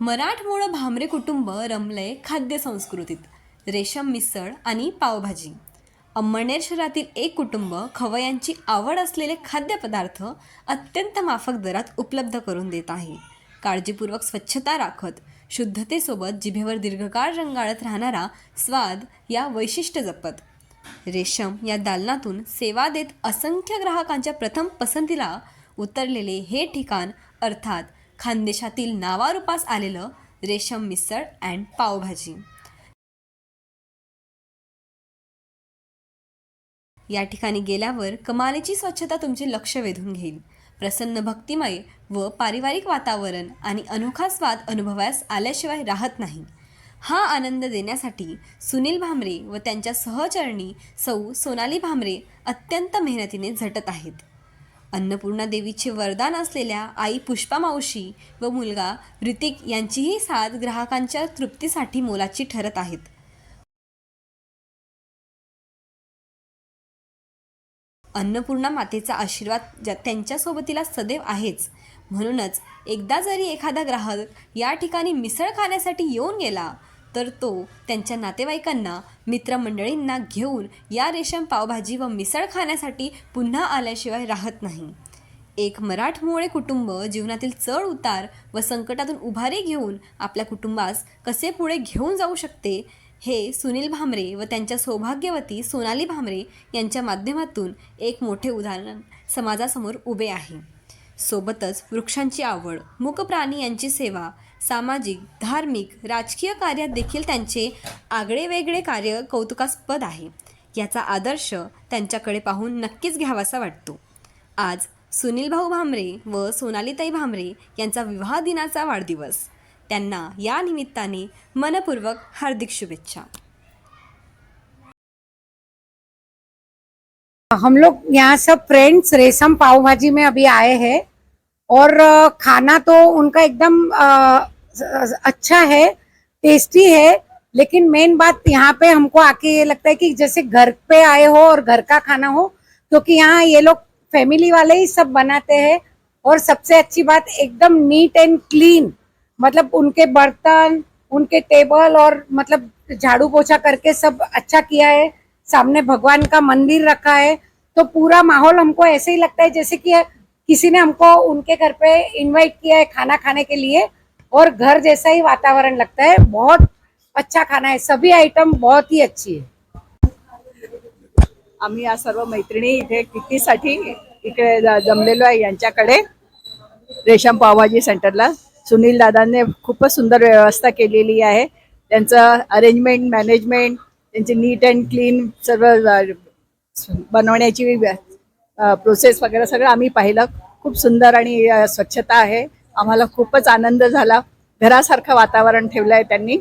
मराठमोळं भामरे कुटुंब रमलंय खाद्य संस्कृतीत. रेशम मिसळ आणि पावभाजी. अंमळनेर शहरातील एक कुटुंब खवयांची आवड असलेले खाद्यपदार्थ अत्यंत माफक दरात उपलब्ध करून देत आहे. काळजीपूर्वक स्वच्छता राखत शुद्धतेसोबत जिभेवर दीर्घकाळ रंगाळत राहणारा स्वाद या वैशिष्ट्य जपत. रेशम या दालनातून सेवा देत असंख्य ग्राहकांच्या प्रथम पसंतीला उतरलेले हे ठिकाण अर्थात खानदेशातील नावारूपास आलेलं रेशम मिसळ अँड पावभाजी. या ठिकाणी गेल्यावर कमालीची स्वच्छता तुमचे लक्ष वेधून घेईल. प्रसन्न भक्तिमय व पारिवारिक वातावरण आणि अनोखा स्वाद अनुभवास आल्याशिवाय राहत नाही. हा आनंद देण्यासाठी सुनील भामरे व त्यांच्या सहचरणी सौ सोनाली भामरे अत्यंत मेहनतीने झटत आहेत. अन्नपूर्णा देवीचे वरदान असलेल्या आई पुष्पा मावशी व मुलगा ऋतिक यांचीही साथ ग्राहकांच्या तृप्तीसाठी मोलाची ठरत आहेत. अन्नपूर्णा मातेचा आशीर्वाद ज्या त्यांच्या सोबतीला सदैव आहेच. म्हणूनच एकदा जरी एखादा ग्राहक या ठिकाणी मिसळ खाण्यासाठी येऊन गेला तर तो त्यांच्या नातेवाईकांना मित्रमंडळींना घेऊन या रेशम पावभाजी व मिसळ खाण्यासाठी पुन्हा आल्याशिवाय राहत नाही. एक मराठमोळे कुटुंब जीवनातील चढ उतार व संकटातून उभारी घेऊन आपल्या कुटुंबास कसे पुढे घेऊन जाऊ शकते हे सुनील भामरे व त्यांच्या सौभाग्यवती सोनाली भामरे यांच्या माध्यमातून एक मोठे उदाहरण समाजासमोर उभे आहे. सोबतच वृक्षांची आवड मूकप्राणी यांची सेवा सामाजिक धार्मिक राजकीय कार्यात देखील त्यांचे आगळे वेगळे कार्य कौतुकास्पद आहे. याचा आदर्श त्यांच्याकडे पाहून नक्कीच घ्यावासा वाटतो. आज सुनील भाऊ भामरे व सोनालीताई भामरे यांचा विवाह दिनाचा वाढदिवस. त्यांना या निमित्ताने मनपूर्वक हार्दिक शुभेच्छा. हम लोग यहाँ सब फ्रेंड्स रेशम पाव भाजी में अभी आए हैं और खाना तो उनका एकदम अच्छा है टेस्टी है, लेकिन मेन बात यहाँ पे हमको आके ये लगता है कि जैसे घर पे आए हो और घर का खाना हो, क्योंकि यहाँ ये लोग फैमिली वाले ही सब बनाते हैं और सबसे अच्छी बात एकदम नीट एंड क्लीन मतलब उनके बर्तन, उनके टेबल और मतलब झाड़ू पोछा करके सब अच्छा किया है, सामने भगवान का मंदिर रखा है तो पूरा माहौल हमको ऐसे ही लगता है जैसे कि किसी ने हमको उनके घर पे इनवाइट किया है खाना खाने के लिए और घर जैसा ही वातावरण लगता है। बहुत अच्छा खाना है। सभी आइटम बहुत ही अच्छी है। आम्ही या सर्व मैत्रिणी इथे कितीसाठी इकडे जमलेलो आहे यांच्याकडे. रेशम पावभाजी सेंटरला. सुनील दादांनी खूपच सुंदर व्यवस्था केलेली आहे. त्यांचं अरेंजमेंट मॅनेजमेंट त्यांची नीट अँड क्लीन सर्व बनवण्याची प्रोसेस वगैरे सगळं आम्ही पाहिलं. खूप सुंदर आणि स्वच्छता आहे. आम्हाला खूपच आनंद झाला. घरासारखं वातावरण ठेवलं आहे त्यांनी.